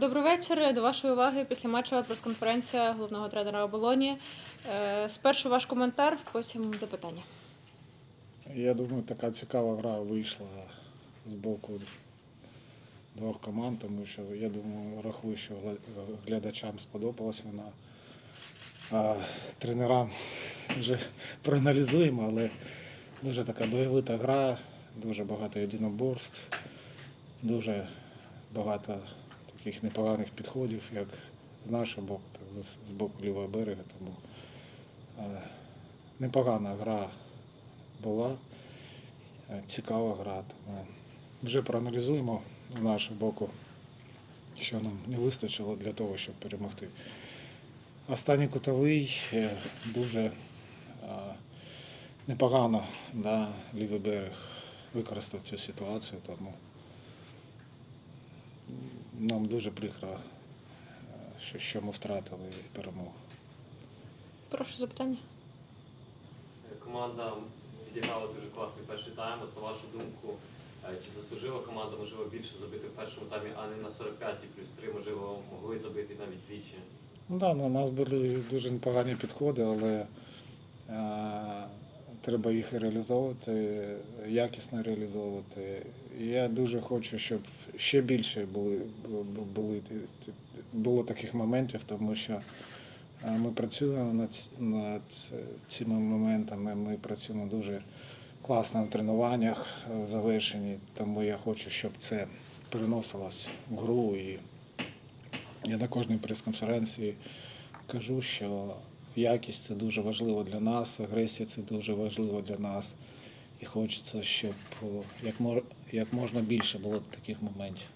Добрий вечір. До вашої уваги після матчева прес-конференція головного тренера оболоні. Е, Спершу ваш коментар, потім запитання. Я думаю, така цікава гра вийшла з боку двох команд, тому що я думаю, рахую, що глядачам сподобалась вона. А тренерам вже проаналізуємо, але дуже така бойовита гра, дуже багато єдиноборств, дуже багато таких непоганих підходів, як з нашого боку, так з- боку лівого берега. Тому е, непогана гра була. Е, Цікава гра. Тому вже проаналізуємо з нашого боку, що нам не вистачило для того, щоб перемогти. Останній кутовий е, дуже непогано да, лівий берег використав цю ситуацію, тому нам дуже прикро, е, що, що ми втратили перемогу. Прошу запитання. Команда відіграла дуже класний перший тайм. От, на вашу думку, е, чи заслужила команда, можливо, більше забити в першому таймі, а не на 45 плюс 3, можливо, могли забити навіть двічі. Ну так, да, у нас були дуже непогані підходи, але е, треба їх реалізовувати, якісно реалізовувати. Я дуже хочу, щоб ще більше були, були, було таких моментів, тому що е, ми працюємо над, над цими моментами, ми працюємо дуже класно на тренуваннях е, завершені, тому я хочу, щоб це переносилось в гру і я на кожній прес-конференції кажу, що якість це дуже важливо для нас, агресія це дуже важливо для нас. І хочеться, щоб як, як можна більше було таких моментів.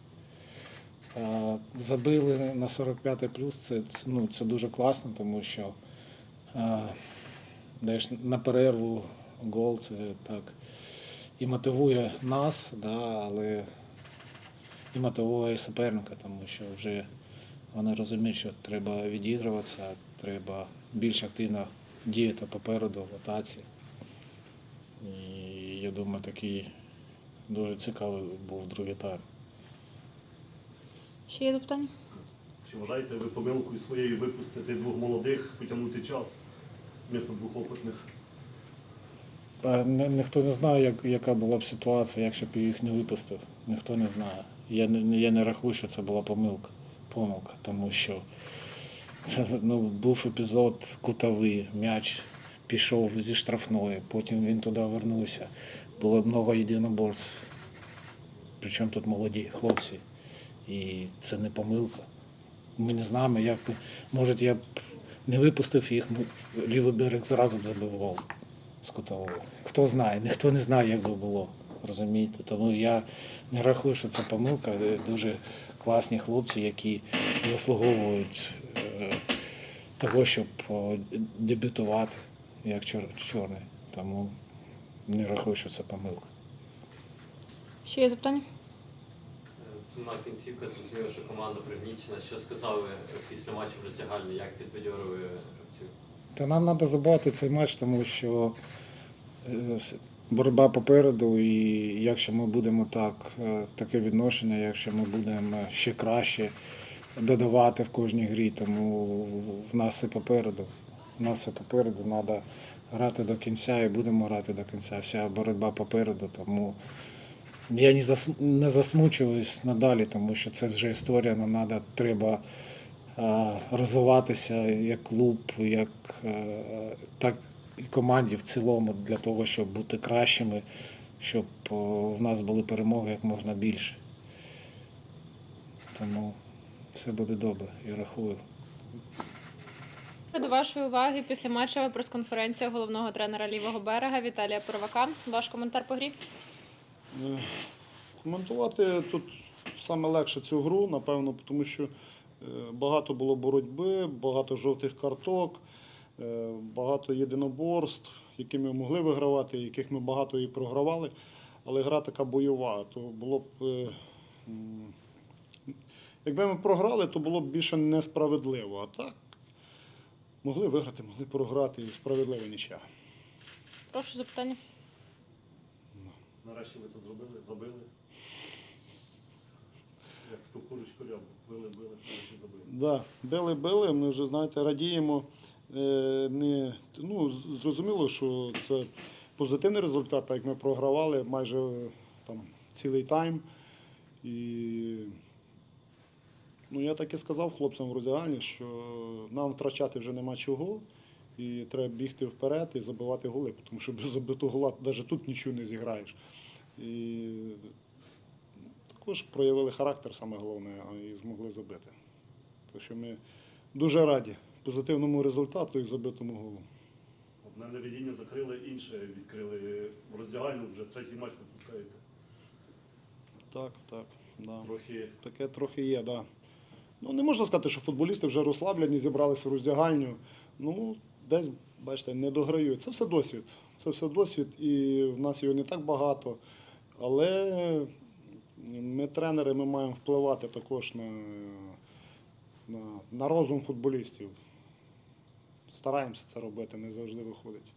Забили на 45 плюс, це, ну, це дуже класно, тому що даєш на перерву гол, це так і мотивує нас, да, але і мотивує суперника, тому що вже вони розуміють, що треба відігруватися, треба більш активно діяти попереду в атаці. І я думаю, такий дуже цікавий був другий тайм. Ще є запитання? Чи вважаєте ви помилкою своєю випустити двох молодих, потягнути час вмісто двох опитних? Ні- ніхто не знає, як, яка була б ситуація, якщо б я їх не випустив. Ніхто не знає. Я не, я не рахую, що це була помилка. Помилка, тому що це, ну, був епізод кутовий, м'яч пішов зі штрафної, потім він туди вернувся. Було много єдиноборств. Причому тут молоді хлопці. І це не помилка. Ми не знаємо, як би. Може, я б не випустив їх, лівий берег зразу б забив гол з кутового. Хто знає, ніхто не знає, як би було. Розумієте? Тому я не рахую, що це помилка. Дуже класні хлопці, які заслуговують того, щоб дебютувати як чор- чорний. Тому не рахую, що це помилка. Ще є запитання? Е, Сумна кінцівка, зрозуміло, що команда пригнічена. Що сказали е, після матчу в роздягальні, як підбадьорили гравців? Та нам треба забувати цей матч, тому що е, боротьба попереду, і якщо ми будемо так, е, таке відношення, якщо ми будемо ще краще додавати в кожній грі, тому в нас все попереду. У нас все попереду, треба грати до кінця і будемо грати до кінця. Вся боротьба попереду, тому я не, зас, не засмучуюсь надалі, тому що це вже історія, нам треба е, розвиватися як клуб, як, е, так і команді в цілому для того, щоб бути кращими, щоб е, в нас були перемоги як можна більше. Тому все буде добре, я рахую. До вашої уваги після матчева прес-конференція головного тренера лівого берега Віталія Первака. Ваш коментар по грі? Е, Коментувати тут саме легше цю гру, напевно, тому що е, багато було боротьби, багато жовтих карток, е, багато єдиноборств, які ми могли вигравати, яких ми багато і програвали. Але гра така бойова, то було б. Якби ми програли, то було б більше несправедливо. А так могли виграти, могли програти і справедлива нічия. Прошу запитання. Нарешті ви це зробили, забили. Як в ту курочку рябу. Били, били, коротше забили. Да, били, били. Ми вже знаєте, радіємо. Е, не, ну, зрозуміло, що це позитивний результат, так як ми програвали майже там, цілий тайм. І ну, я так і сказав хлопцям в роздягальні, що нам втрачати вже нема чого. І треба бігти вперед і забивати голи, тому що без забитого гола навіть тут нічого не зіграєш. І також проявили характер, саме головне, і змогли забити. Так що ми дуже раді позитивному результату і забитому голу. Одне невезіння закрили, інше відкрили в роздягальну, вже третій матч випускаєте. Так, так. Да. Трохи Таке трохи є, так. Да. Ну, не можна сказати, що футболісти вже розслаблені, зібралися в роздягальню. Ну, десь, бачите, не дограють. Це все досвід. Це все досвід, і в нас його не так багато. Але ми, тренери, ми маємо впливати також на, на, на розум футболістів. Стараємося це робити, не завжди виходить.